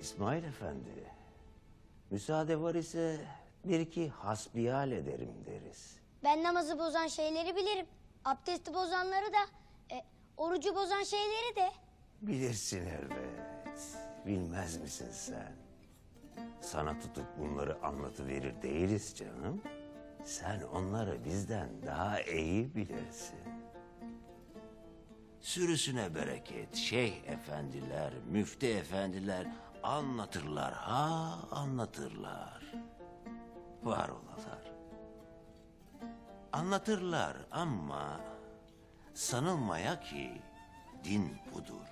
İsmail Efendi, müsaade var ise bir iki hasbihal ederim deriz. Ben namazı bozan şeyleri bilirim. Abdesti bozanları da, e, orucu bozan şeyleri de. Bilirsin elbet. Bilmez misin sen? Sana tutup bunları anlatıverir değiliz canım. Sen onları bizden daha iyi bilirsin. Sürüsüne bereket, şeyh efendiler, müftü efendiler anlatırlar ha anlatırlar. Var olalar. Anlatırlar ama sanılmaya ki din budur.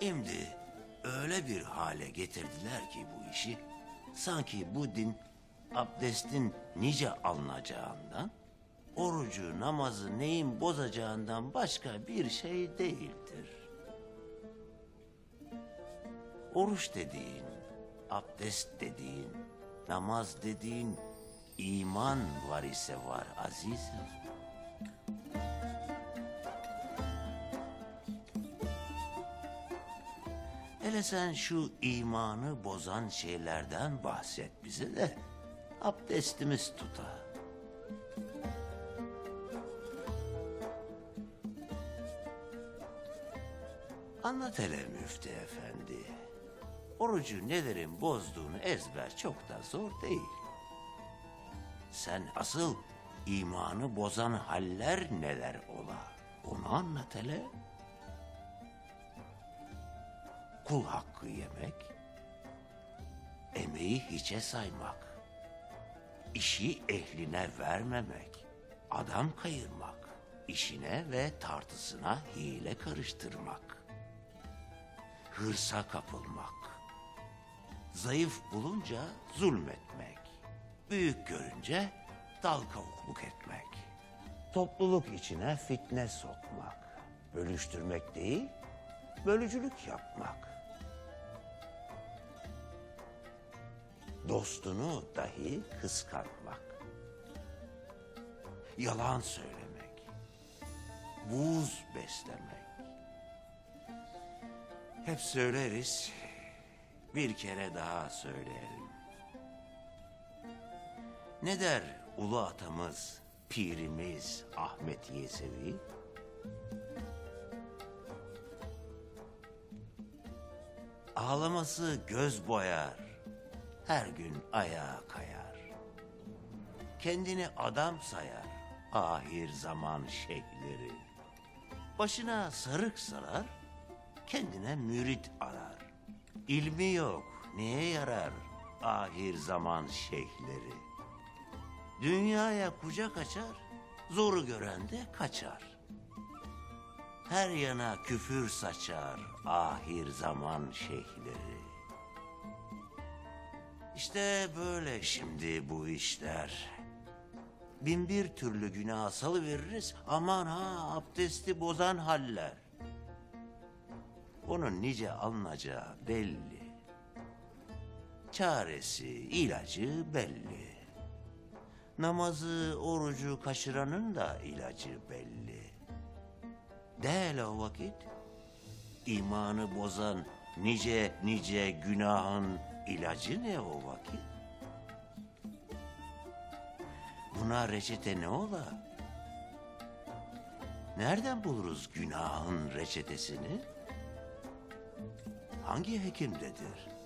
Şimdi öyle bir hale getirdiler ki bu işi, sanki bu din abdestin nice alınacağından, orucu, namazı neyin bozacağından başka bir şey değildir. Oruç dediğin, abdest dediğin, namaz dediğin, iman var ise var azizim. Hele sen şu imanı bozan şeylerden bahset bize de abdestimiz tuta. Anlat hele müftü efendi. Orucu nelerin bozduğunu ezber çok da zor değil. Sen asıl imanı bozan haller neler ola? Onu anlat hele. Kul hakkı yemek, emeği hiçe saymak, işi ehline vermemek, adam kayırmak, işine ve tartısına hile karıştırmak, hırsa kapılmak, zayıf bulunca zulmetmek, büyük görünce dal kavukluk etmek, topluluk içine fitne sokmak, bölüştürmek değil, bölücülük yapmak. Dostunu dahi kıskanmak. Yalan söylemek. Buz beslemek. Hep söyleriz. Bir kere daha söyleyelim. Ne der ulu atamız, pirimiz Ahmet Yesevi? Ağlaması göz boyar, her gün ayağa kayar. Kendini adam sayar, ahir zaman şeyhleri. Başına sarık sarar, kendine mürit arar. İlmi yok, neye yarar ahir zaman şeyhleri? Dünyaya kucak açar, zoru gören de kaçar. Her yana küfür saçar ahir zaman şeyhleri. İşte böyle şimdi bu işler. Bin bir türlü günah salıveririz. Aman ha abdesti bozan haller. Onun nice alınacağı belli. Çaresi, ilacı belli. Namazı, orucu kaçıranın da ilacı belli. Değil o vakit. İmanı bozan nice nice günahın ilacı ne o vakit? Buna reçete ne ola? Nereden buluruz günahın reçetesini? Hangi hekimdedir?